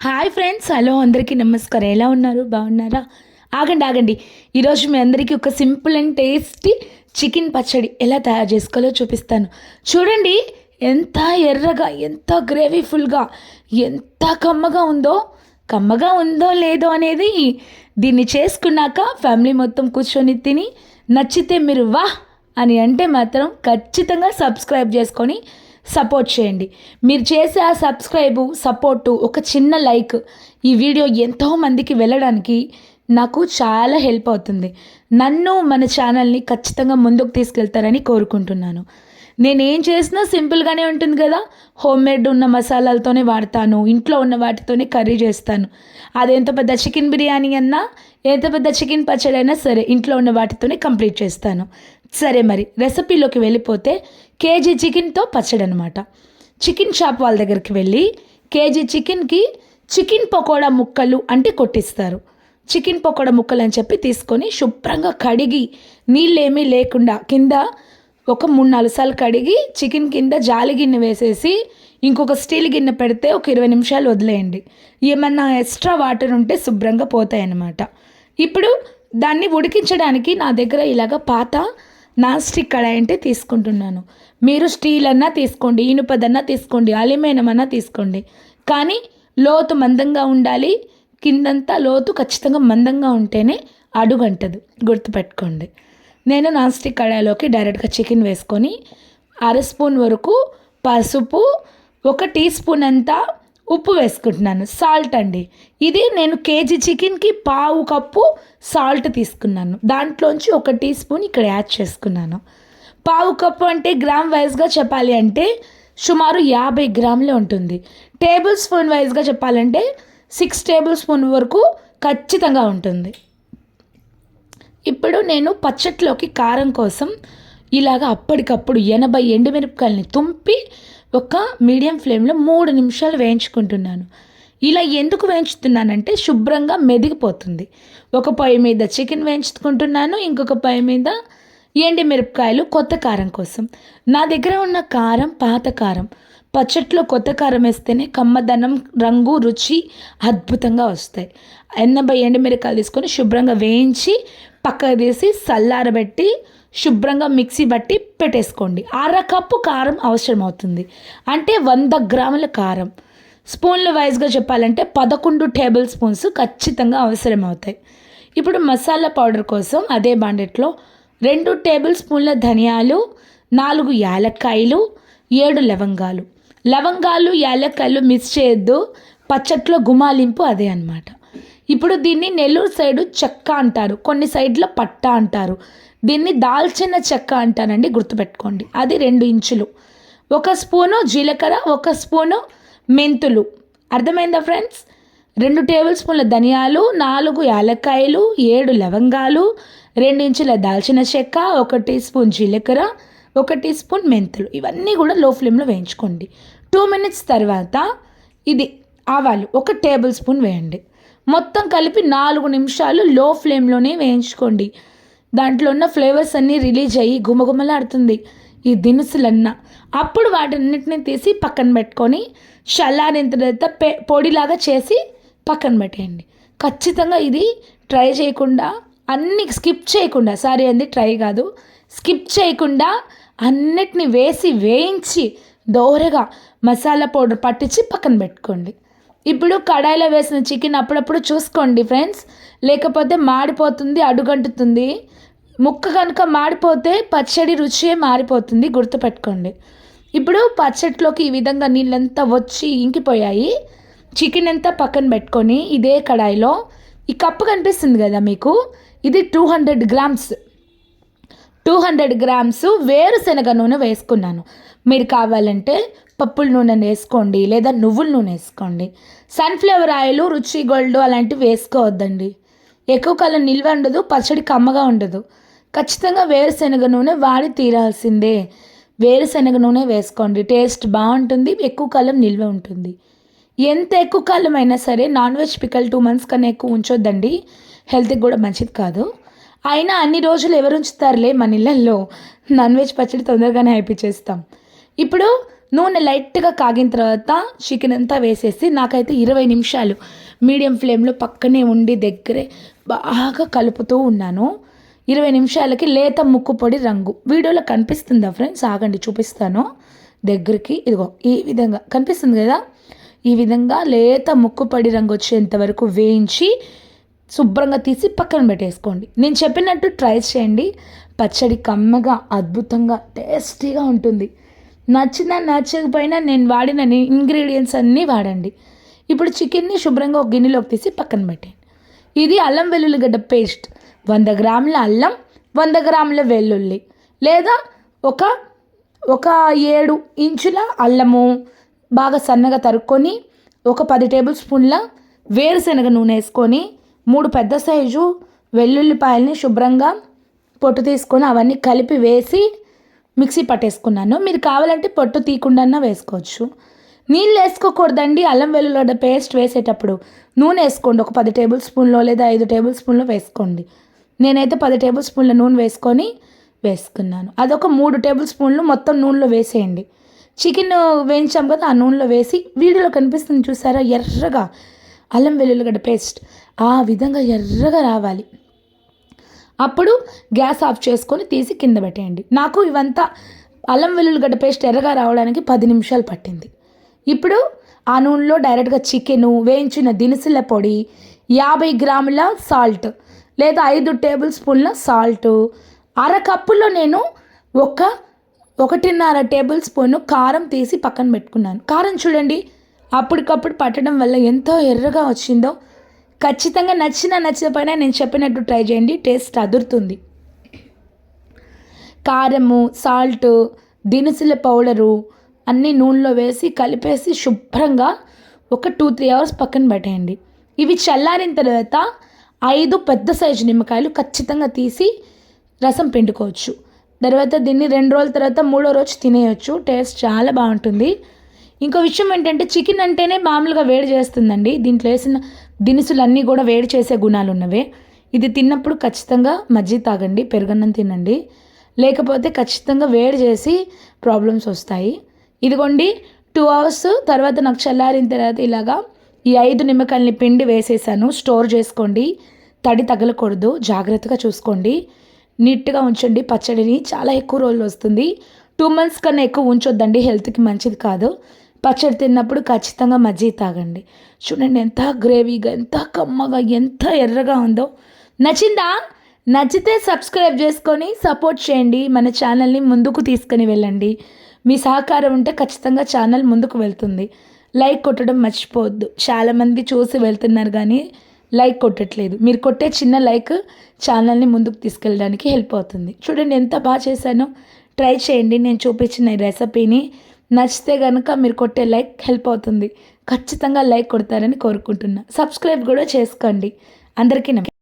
Hi friends hello అందరికీ నమస్కారం. ఎలా ఉన్నారు? బాగున్నారా? ఆగండి ఆగండి. ఈరోజు మీ అందరికీ ఒక సింపుల్ అండ్ టేస్టీ చికెన్ పచ్చడి ఎలా తయారు చేసుకోవాలో చూపిస్తాను. చూడండి ఎంత ఎర్రగా ఎంత గ్రేవీఫుల్గా ఎంత కమ్మగా ఉందో కమ్మగా ఉందో లేదో అనేది దీన్ని చేసుకున్నాక ఫ్యామిలీ మొత్తం కూర్చొని తిని నచ్చితే మీరు వాహ్ అని అంటే మాత్రం ఖచ్చితంగా సబ్స్క్రైబ్ చేసుకొని సపోర్ట్ చేయండి. మీరు చేసే ఆ సబ్స్క్రైబు సపోర్టు ఒక చిన్న లైక్ ఈ వీడియో ఎంతో మందికి వెళ్ళడానికి నాకు చాలా హెల్ప్ అవుతుంది. నన్ను మన ఛానల్ని ఖచ్చితంగా ముందుకు తీసుకెళ్తారని కోరుకుంటున్నాను. నేను ఏం చేసినా సింపుల్గానే ఉంటుంది కదా. హోమ్ మేడ్ ఉన్న మసాలాలతోనే వాడతాను ఇంట్లో ఉన్న వాటితోనే కర్రీ చేస్తాను. అది ఎంత పెద్ద చికెన్ బిర్యానీ అన్నా ఎంత పెద్ద చికెన్ పచ్చడి అయినా సరే ఇంట్లో ఉన్న వాటితోనే కంప్లీట్ చేస్తాను. సరే మరి రెసిపీలోకి వెళ్ళిపోతే కేజీ చికెన్తో పచ్చడి అనమాట చికెన్ షాప్ వాళ్ళ దగ్గరికి వెళ్ళి కేజీ చికెన్కి చికెన్ పకోడా ముక్కలు అంటే కొట్టిస్తారు. చికెన్ పకోడా ముక్కలు అని చెప్పి తీసుకొని శుభ్రంగా కడిగి నీళ్ళేమీ లేకుండా కింద ఒక మూడు నాలుగు సార్లు కడిగి చికెన్ కింద జాలి గిన్నె వేసేసి ఇంకొక స్టీల్ గిన్నె పెడితే ఒక ఇరవై నిమిషాలు వదిలేయండి. ఏమన్నా ఎక్స్ట్రా వాటర్ ఉంటే శుభ్రంగా పోతాయి అన్నమాట ఇప్పుడు దాన్ని ఉడికించడానికి నా దగ్గర ఇలాగ పాత నాన్ స్టిక్ కడాయి అంటే తీసుకుంటున్నాను. మీరు స్టీల్ అన్నా తీసుకోండి ఇనుపదన్నా తీసుకోండి అల్యూమినియం అన్నా తీసుకోండి. కానీ లోతు మందంగా ఉండాలి. కిందంతా లోతు ఖచ్చితంగా మందంగా ఉంటేనే అడుగంటదు. గుర్తుపెట్టుకోండి. నేను నాన్ స్టిక్ కడాయిలోకి డైరెక్ట్గా చికెన్ వేసుకొని అర స్పూన్ వరకు పసుపు ఒక టీ స్పూన్ అంతా ఉప్పు వేసుకుంటున్నాను. సాల్ట్ అండి. ఇది నేను కేజీ చికెన్కి పావు కప్పు సాల్ట్ తీసుకున్నాను. దాంట్లోంచి ఒక టీ స్పూన్ ఇక్కడ యాడ్ చేసుకున్నాను. పావు కప్పు అంటే గ్రామ్ వైజ్గా చెప్పాలి అంటే సుమారు యాభై గ్రాములే ఉంటుంది. టేబుల్ స్పూన్ వైజ్గా చెప్పాలంటే సిక్స్ టేబుల్ స్పూన్ వరకు ఖచ్చితంగా ఉంటుంది. ఇప్పుడు నేను పచ్చట్లోకి కారం కోసం ఇలాగ అప్పటికప్పుడు ఎనభై ఎండుమిరపకాయలని తుంపి ఒక మీడియం ఫ్లేమ్లో మూడు నిమిషాలు వేయించుకుంటున్నాను. ఇలా ఎందుకు వేయించుతున్నానంటే శుభ్రంగా మెదిగిపోతుంది. ఒక పొయ్యి మీద చికెన్ వేయించుకుంటున్నాను ఇంకొక పొయ్యి మీద ఎండి మిరపకాయలు కొత్త కారం కోసం. నా దగ్గర ఉన్న కారం పాత కారం. పచ్చట్లో కొత్త కారం వేస్తేనే కమ్మదనం రంగు రుచి అద్భుతంగా వస్తాయి. ఎనభై ఎండుమిరకాయలు తీసుకొని శుభ్రంగా వేయించి పక్కకు తీసి సల్లారబెట్టి శుభ్రంగా మిక్సీ బట్టి పెట్టేసుకోండి. అర కప్పు కారం అవసరం అవుతుంది అంటే వంద గ్రాముల కారం. స్పూన్ల వైజ్గా చెప్పాలంటే పదకొండు టేబుల్ స్పూన్స్ ఖచ్చితంగా అవసరం అవుతాయి ఇప్పుడు మసాలా పౌడర్ కోసం అదే బాండెట్లో రెండు టేబుల్ స్పూన్ల ధనియాలు నాలుగు యాలక్కాయలు ఏడు లవంగాలు. లవంగాలు యాలక్కాయలు మిక్స్ చేయొద్దు పచ్చట్లో గుమాలింపు అదే అన్నమాట. ఇప్పుడు దీన్ని నెల్లూరు సైడు చెక్క అంటారు కొన్ని సైడ్లో పట్ట అంటారు. దీన్ని దాల్చిన చెక్క అంటారండి గుర్తుపెట్టుకోండి. అది రెండు ఇంచులు. ఒక స్పూను జీలకర్ర ఒక స్పూను మెంతులు. అర్థమైందా ఫ్రెండ్స్? రెండు టేబుల్ స్పూన్ల ధనియాలు నాలుగు యాలక్కాయలు ఏడు లవంగాలు రెండు ఇంచుల దాల్చిన చెక్క ఒక టీ స్పూన్ జీలకర్ర ఒక టీ స్పూన్ మెంతులు. ఇవన్నీ కూడా లో ఫ్లేమ్లో వేయించుకోండి. టూ మినిట్స్ తర్వాత ఇది ఆవాలు ఒక టేబుల్ స్పూన్ వేయండి. మొత్తం కలిపి నాలుగు నిమిషాలు లో ఫ్లేమ్లోనే వేయించుకోండి. దాంట్లో ఉన్న ఫ్లేవర్స్ అన్నీ రిలీజ్ అయ్యి గుమగుమలాడుతుంది. ఈ దినుసులన్నా. అప్పుడు వాటన్నిటిని తీసి పక్కన పెట్టుకొని చల్లారిన తర్వాత పే పొడిలాగా చేసి పక్కన పెట్టేయండి. ఖచ్చితంగా ఇది ట్రై చేయకుండా అన్ని స్కిప్ చేయకుండా సారీ అంది ట్రై కాదు స్కిప్ చేయకుండా అన్నిటిని వేసి వేయించి దోరగా మసాలా పౌడర్ పట్టించి పక్కన పెట్టుకోండి. ఇప్పుడు కడాయిలో వేసిన చికెన్ అప్పుడప్పుడు చూసుకోండి ఫ్రెండ్స్. లేకపోతే మాడిపోతుంది అడుగంటుతుంది. ముక్క కనుక మాడిపోతే పచ్చడి రుచే మారిపోతుంది గుర్తుపెట్టుకోండి. ఇప్పుడు పచ్చట్లోకి ఈ విధంగా నీళ్ళంతా వచ్చి ఇంకిపోయాయి. చికెన్ అంతా పక్కన పెట్టుకొని ఇదే కడాయిలో ఈ కప్పు కనిపిస్తుంది కదా మీకు? ఇది two hundred grams. Two hundred grams వేరుశనగ నూనె వేసుకున్నాను. మీరు కావాలంటే పప్పుల నూనె వేసుకోండి లేదా నువ్వుల నూనె వేసుకోండి. సన్ఫ్లవర్ ఆయిల్ రుచి గోల్డ్ అలాంటివి వేసుకోవద్దండి. ఎక్కువ కాలం నిల్వ ఉండదు పచ్చడి కమ్మగా ఉండదు. ఖచ్చితంగా వేరుశనగ నూనె వాడి తీరాల్సిందే. వేరుశనగ నూనె వేసుకోండి. టేస్ట్ బాగుంటుంది ఎక్కువ కాలం నిల్వ ఉంటుంది. ఎంత ఎక్కువ కాలం అయినా సరే non veg pickle two months కన్నా ఎక్కువ ఉంచొద్దండి. హెల్త్కి కూడా మంచిది కాదు. అయినా అన్ని రోజులు ఎవరు ఉంచుతారులే మన ఇళ్ళల్లో నాన్ వెజ్ పచ్చడి తొందరగానే అయిపించేస్తాం. ఇప్పుడు నూనె లైట్గా కాగిన తర్వాత చికెన్ అంతా వేసేసి నాకైతే ఇరవై నిమిషాలు మీడియం ఫ్లేమ్లో పక్కనే ఉండి దగ్గరే బాగా కలుపుతూ ఉన్నాను. ఇరవై నిమిషాలకి లేత ముక్కు పొడి రంగు. వీడియోలో కనిపిస్తుందా ఫ్రెండ్స్? ఆగండి చూపిస్తాను. దగ్గరికి ఇదిగో ఈ విధంగా. కనిపిస్తుంది కదా? ఈ విధంగా లేత ముక్కు పొడి రంగు వచ్చేంత వరకు వేయించి శుభ్రంగా తీసి పక్కన పెట్టేసుకోండి. నేను చెప్పినట్టు ట్రై చేయండి. పచ్చడి కమ్మగా అద్భుతంగా టేస్టీగా ఉంటుంది. నచ్చినా నచ్చకపోయినా నేను వాడిన ఇంగ్రీడియంట్స్ అన్నీ వాడండి. ఇప్పుడు చికెన్ని శుభ్రంగా ఒక గిన్నెలోకి తీసి పక్కన పెట్టేయండి. ఇది అల్లం వెల్లుల్లిగడ్డ పేస్ట్. వంద గ్రాముల అల్లం వంద గ్రాముల వెల్లుల్లి లేదా ఒక ఒక ఏడు ఇంచుల అల్లము బాగా సన్నగా తరుక్కొని ఒక పది టేబుల్ స్పూన్ల వేరుశనగ నూనె వేసుకొని మూడు పెద్ద సైజు వెల్లుల్లిపాయల్ని శుభ్రంగా పొట్టు తీసుకొని అవన్నీ కలిపి వేసి మిక్సీ పట్టేసుకున్నాను. మీరు కావాలంటే పొట్టు తీయకుండా వేసుకోవచ్చు. నీళ్ళు వేసుకోకూడదండి. అల్లం వెల్లుల్లి పేస్ట్ వేసేటప్పుడు నూనె వేసుకోండి. ఒక పది టేబుల్ స్పూన్లో లేదా ఐదు టేబుల్ స్పూన్లో వేసుకోండి. నేనైతే పది టేబుల్ స్పూన్ల నూనె వేసుకొని వేసుకున్నాను. అదొక మూడు టేబుల్ స్పూన్లు మొత్తం నూనెలో వేసేయండి. చికెన్ వేయించాం కదా ఆ నూనెలో వేసి వీడియోలో కనిపిస్తుంది చూసారా ఎర్రగా అల్లం వెల్లుల్లిగడ్డ పేస్ట్ ఆ విధంగా ఎర్రగా రావాలి. అప్పుడు గ్యాస్ ఆఫ్ చేసుకొని తీసి కింద పెట్టేయండి. నాకు ఇవంతా అల్లం వెల్లుల్లిగడ్డ పేస్ట్ ఎర్రగా రావడానికి పది నిమిషాలు పట్టింది. ఇప్పుడు ఆ నూనెలో డైరెక్ట్గా చికెను వేయించిన దినుసుల పొడి యాభై గ్రాముల సాల్ట్ లేదా ఐదు టేబుల్ స్పూన్ల సాల్ట్. అర కప్పులో నేను ఒక ఒకటిన్నర టేబుల్ స్పూన్ కారం తీసి పక్కన పెట్టుకున్నాను. కారం చూడండి అప్పటికప్పుడు పట్టడం వల్ల ఎంతో ఎర్రగా వచ్చిందో. ఖచ్చితంగా నచ్చిన నచ్చకపోయినా నేను చెప్పినట్టు ట్రై చేయండి టేస్ట్ అదురుతుంది. కారము సాల్ట్ దినుసుల పౌడరు అన్నీ నూనెలో వేసి కలిపేసి శుభ్రంగా ఒక టూ త్రీ అవర్స్ పక్కన పెట్టేయండి. ఇవి చల్లారిన తర్వాత ఐదు పెద్ద సైజు నిమ్మకాయలు ఖచ్చితంగా తీసి రసం పిండుకోవచ్చు. తర్వాత దీన్ని రెండు రోజుల తర్వాత మూడో రోజు తినేయచ్చు. టేస్ట్ చాలా బాగుంటుంది. ఇంకో విషయం ఏంటంటే చికెన్ అంటేనే మామూలుగా వేడి చేస్తుందండి. దీంట్లో వేసిన దినుసులు అన్నీ కూడా వేడి చేసే గుణాలు ఉన్నవే. ఇది తిన్నప్పుడు ఖచ్చితంగా మజ్జి తాగండి పెరుగన్నం తినండి. లేకపోతే ఖచ్చితంగా వేడి చేసి ప్రాబ్లమ్స్ వస్తాయి. ఇదిగోండి టూ అవర్స్ తర్వాత నాకు చల్లారిన తర్వాత ఇలాగా ఈ ఐదు నిమ్మకాయలని పిండి వేసేసాను. స్టోర్ చేసుకోండి. తడి తగలకూడదు. జాగ్రత్తగా చూసుకోండి. నీట్గా ఉంచండి. పచ్చడిని చాలా ఎక్కువ రోజులు వస్తుంది. టూ మంత్స్ కన్నా ఎక్కువ ఉంచొద్దండి. హెల్త్కి మంచిది కాదు. పచ్చడి తిన్నప్పుడు ఖచ్చితంగా మజ్జిగ తాగండి. చూడండి ఎంత గ్రేవీగా ఎంత కమ్మగా ఎంత ఎర్రగా ఉందో. నచ్చిందా? నచ్చితే సబ్స్క్రైబ్ చేసుకొని సపోర్ట్ చేయండి. మన ఛానల్ని ముందుకు తీసుకుని వెళ్ళండి. మీ సహకారం ఉంటే ఖచ్చితంగా ఛానల్ ముందుకు వెళ్తుంది. లైక్ కొట్టడం మర్చిపోవద్దు. చాలామంది చూసి వెళ్తున్నారు కానీ లైక్ కొట్టట్లేదు. మీరు కొట్టే చిన్న లైక్ ఛానల్ని ముందుకు తీసుకెళ్ళడానికి హెల్ప్ అవుతుంది. చూడండి ఎంత బాగా చేశానో. ట్రై చేయండి. నేను చూపించిన ఈ రెసిపీని. నచ్చితే కనుక మీరు కొట్టే లైక్ హెల్ప్ అవుతుంది. ఖచ్చితంగా లైక్ కొడతారని కోరుకుంటున్నా. సబ్స్క్రైబ్ కూడా చేసుకోండి. అందరికీ నమస్తే